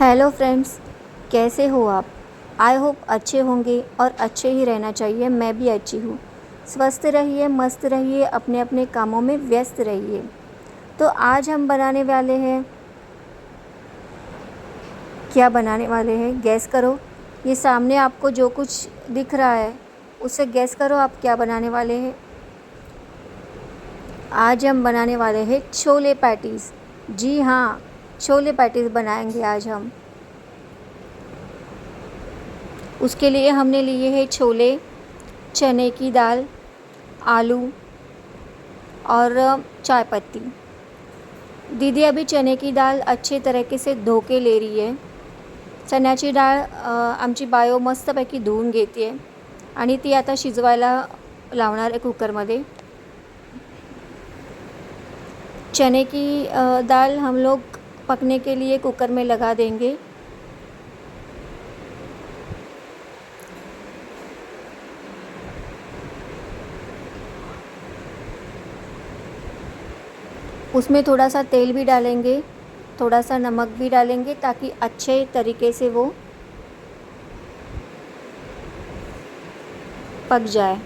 Hello friends कैसे हो आप? आई होप अच्छे होंगे और अच्छे ही रहना चाहिए। मैं भी अच्छी हूँ। स्वस्थ रहिए, मस्त रहिए अपने अपने कामों में व्यस्त रहिए। तो आज हम बनाने वाले हैं क्या बनाने वाले हैं? गैस करो। ये सामने आपको जो कुछ दिख रहा है उससे गैस करो आप क्या बनाने वाले हैं। आज हम बनाने वाले हैं छोले पैटीज़ जी हाँ छोले पैटीज़ बनाएंगे आज हम। उसके लिए हमने लिए है छोले चने की दाल आलू और चाय पत्ती। दीदी अभी चने की दाल अच्छे तरीके से धो के ले रही है। चण्याची डाळ आमची बायो मस्तपैकी धुवून घेते आहे आणि ती आता शिजवायला लावणार आहे कुकरमध्ये। चने की दाल हम लोग पकने के लिए कुकर में लगा देंगे। उसमें थोड़ा सा तेल भी डालेंगे, थोड़ा सा नमक भी डालेंगे ताकि अच्छे तरीके से वो पक जाए।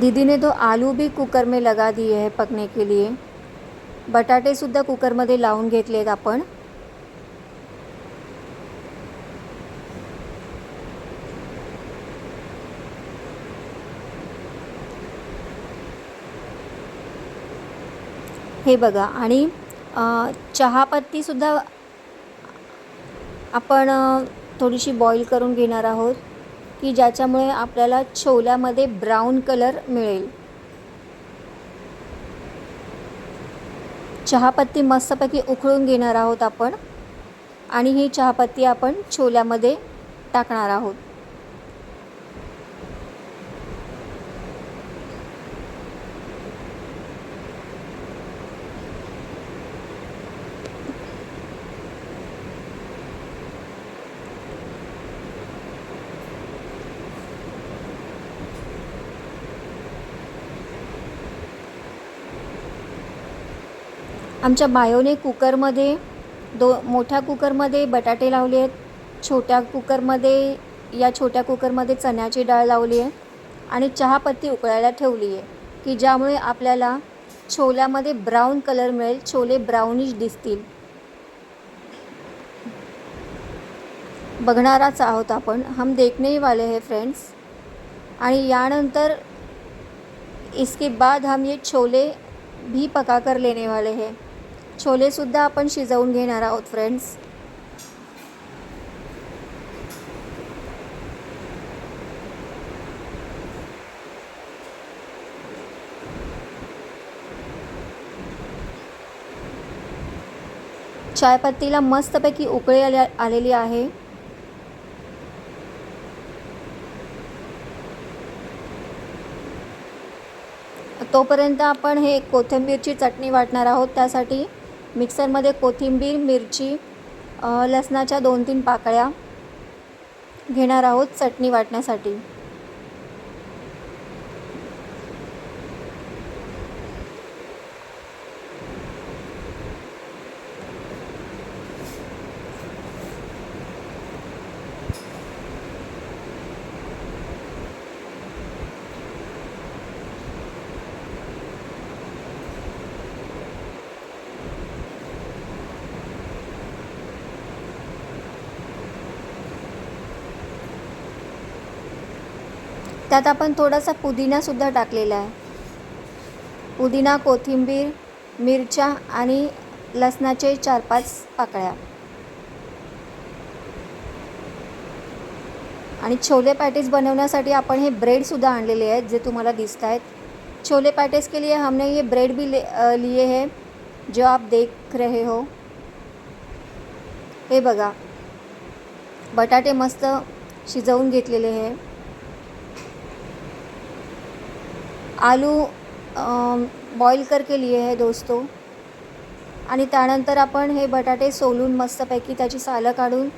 दीदी ने तो आलू भी कुकर में लगा दिए आहे पकने के लिए। बटाटेसुद्धा कुकरमध्ये लावून घेतले आहेत आपण. हे बघा आणि चहापत्तीसुद्धा आपण थोडीशी बॉईल करून घेणार आहोत. की ज्याच्यामुळे आपल्याला छोल्यामध्ये ब्राऊन कलर मिळेल. चहापत्ती मस्तपैकी उकळून घेणार आहोत आपण. आणि ही चहापत्ती आपण छोल्यामध्ये टाकणार आहोत. आमच्या बायोने कुकरमध्ये दो मोठ्या कुकरमध्ये बटाटे लावले आहेत छोट्या कुकरमध्ये या छोट्या कुकरमध्ये चण्याची डाळ लावली आहे आणि चहापत्ती उकळायला ठेवली आहे की ज्यामुळे आपल्याला छोल्यामध्ये ब्राऊन कलर मिळेल छोले ब्राउनिश दिसतील. बघणाराच आहोत आपण. हम देखने वाले हे फ्रेंड्स आणि यानंतर इसके बाद हम ये छोले भी पका कर लेने वाले हैं. छोलेसुद्धा आपण शिजवून घेणार आहोत फ्रेंड्स चायपत्तीला मस्तपैकी उकळी आल्या आलेली आहे. तोपर्यंत आपण हे कोथिंबीरची चटणी वाटणार आहोत त्यासाठी. मिक्सरमध्ये कोथिंबीर मिरची लसणाच्या दोन तीन पाकळ्या घेणार आहोत चटणी वाटण्यासाठी. त्यात आपण थोडासा पुदिनासुद्धा टाकलेला आहे. पुदिना कोथिंबीर मिरच्या आणि लसणाचे चार पाच पाकळ्या. आणि छोले पॅटीस बनवण्यासाठी आपण हे ब्रेडसुद्धा आणलेले आहेत जे तुम्हाला दिसत आहेत. छोले पॅटीस के लिए हमने ये ब्रेड भी ले लिए है जो आप देख रहे हो. हे बघा. बटाटे मस्त शिजवून घेतलेले आहे आलू बॉईल करके लिए है दोस्तों. आणि त्यानंतर आपण हे बटाटे सोलून मस्तपैकी त्याची सालं काढून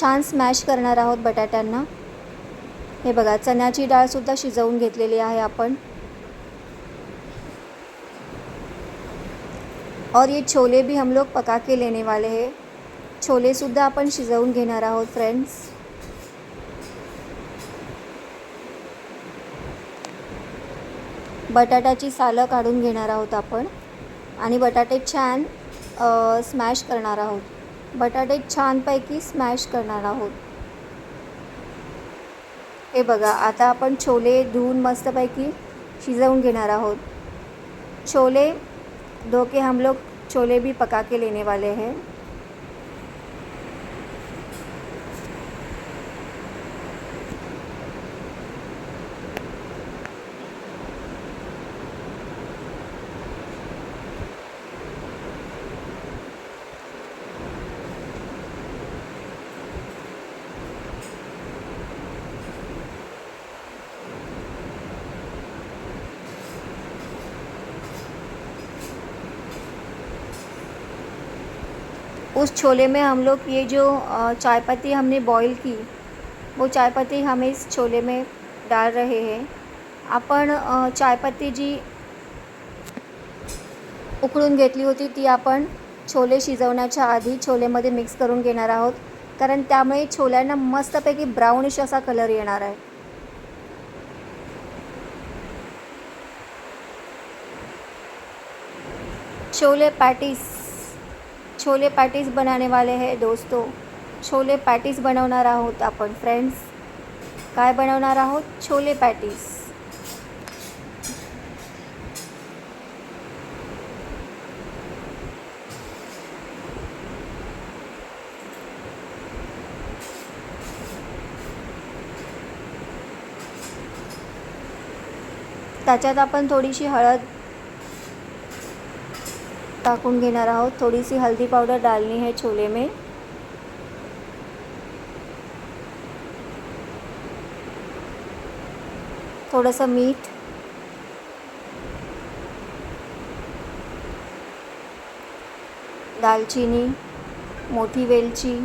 छान स्मॅश करणार आहोत बटाट्यांना. हे बघा चण्याची डाळसुद्धा शिजवून घेतलेली आहे आपण. और ये छोले भी हम लोग पका के लेने वाले हैं. छोलेसुद्धा आपण शिजवून घेणार आहोत फ्रेंड्स बटाट्याची सालं काढून घेणार आहोत आपण. आणि बटाटे छान स्मॅश करणार आहोत. बटाटे छानपैकी स्मॅश करणार आहोत. हे बघा आता आपण छोले धुवून मस्तपैकी शिजवून घेणार आहोत. छोले धो के हम लोग छोले भी पका के लेने वाले हैं. उस छोले में हम लोग ये जो चाय पत्ती हमने बॉईल की वो चाय पत्ती हम इस छोले में डाल रहे हैं। आपण चाय पत्ती जी उकळून घेतली होती ती आपण छोले शिजवण्याच्या आधी छोलेमध्ये मिक्स करून घेणार आहोत. कारण त्यामुळे छोल्यांना मस्तपैकी ब्राउनिश असा कलर येणार आहे. छोले पॅटीस. छोले पॅटीज बनाने वाले हैं दोस्तों। छोले पॅटीस बनवणार आहोत आपण फ्रेंड्स काय बनवणार आहोत? छोले पॅटीस. त्याच्यात आपण थोडीशी हळद टाकून घेणार आहोत. थोडीशी हल्दी पावडर डालनी है छोले में थोडंसं मीठ. दालचिनी मोठी वेलची.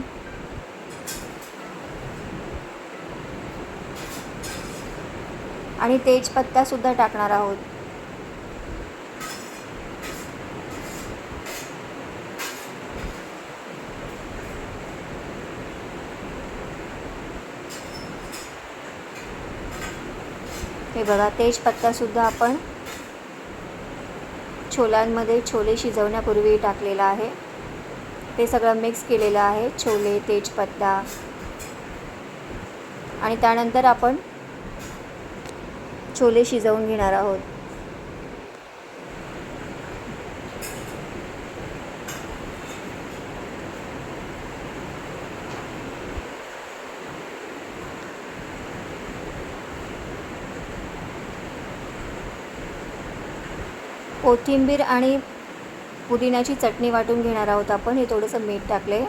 आणि तेजपत्तासुद्धा टाकणार आहोत. हे बघा. तेजपत्तासुद्धा आपण छोल्यांमध्ये छोले शिजवण्यापूर्वी टाकलेला आहे. ते सगळं मिक्स केलेलं आहे. छोले तेजपत्ता आणि त्यानंतर आपण छोले शिजवून घेणार आहोत. कोथिंबीर आणि पुदिन्याची चटणी वाटून घेणार आहोत आपण. हे थोडंसं मीठ टाकले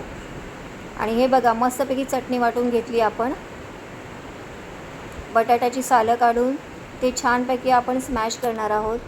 आणि हे बघा मस्तपैकी चटणी वाटून घेतली आपण. बटाट्याची सालं काढून ते छानपैकी आपण स्मॅश करणार आहोत.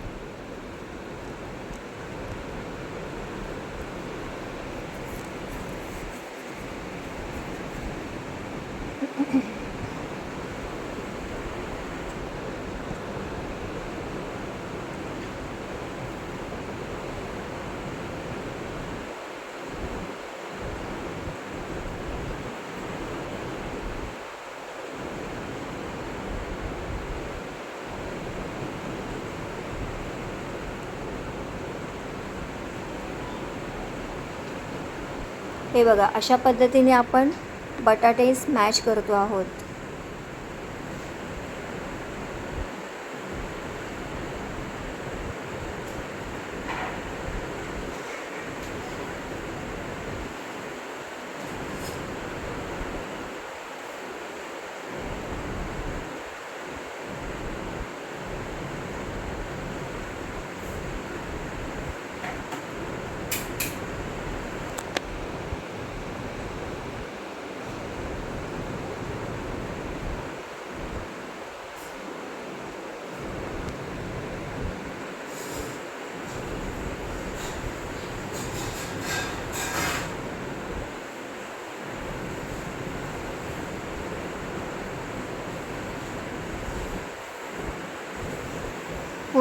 हे बघा अशा पद्धतीने आपण बटाटे स्मॅश करतो आहोत.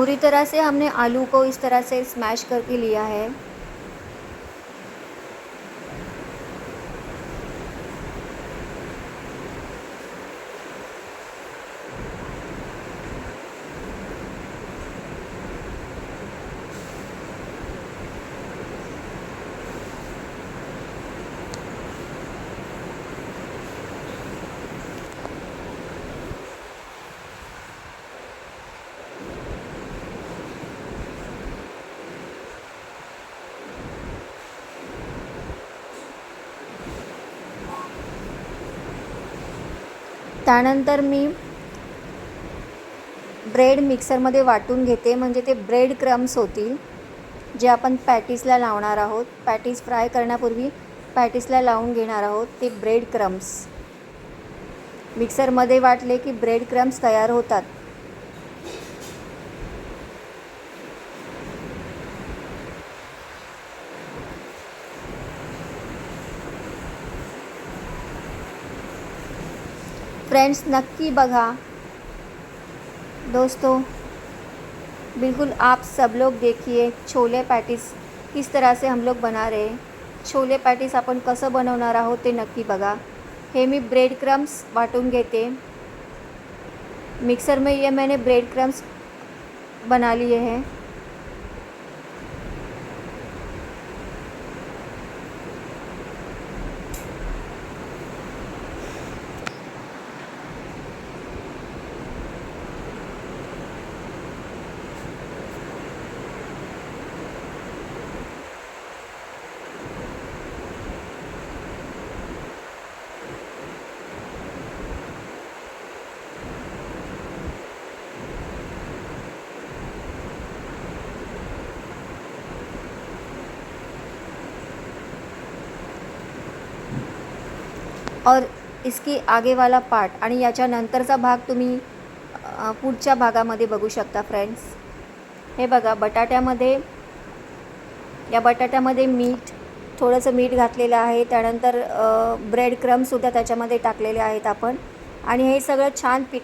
पूरी तरह से हमने आलू को इस तरह से स्मैश करके लिया है। त्यानंतर मी ब्रेड मिक्सरमध्ये वाटून घेते. म्हणजे ते ब्रेड क्रम्स होतील जे आपण पॅटीसला लावणार आहोत. पॅटीस फ्राय करण्यापूर्वी पॅटीसला लावून घेणार आहोत ते ब्रेड क्रम्स. मिक्सरमध्ये वाटले की ब्रेड क्रम्स तयार होतात. फ्रेंड्स, नक्की बघा। दोस्तों, बिल्कुल आप सब लोग देखिए, छोले पॅटीस किस तरह से हम लोग बना रहे छोले पॅटीस आपण कसं बनवणार आहोत ते नक्की बघा। हे मी ब्रेड क्रम्स वाटून घेते. मिक्सर में ये मैंने ब्रेड क्रम्स बना लिए हैं और इसकी आगे वाला पार्ट आणि याच्यानंतरचा भाग तुम्ही पुढच्या भागामध्ये बघू शकता फ्रेंड्स हे बघा बटाट्यामध्ये या बटाट्यामध्ये मीठ थोडंसं मीठ घातलेलं आहे. त्यानंतर ब्रेड क्रमसुद्धा त्याच्यामध्ये टाकलेले आहेत आपण. आणि हे सगळं छान पीठ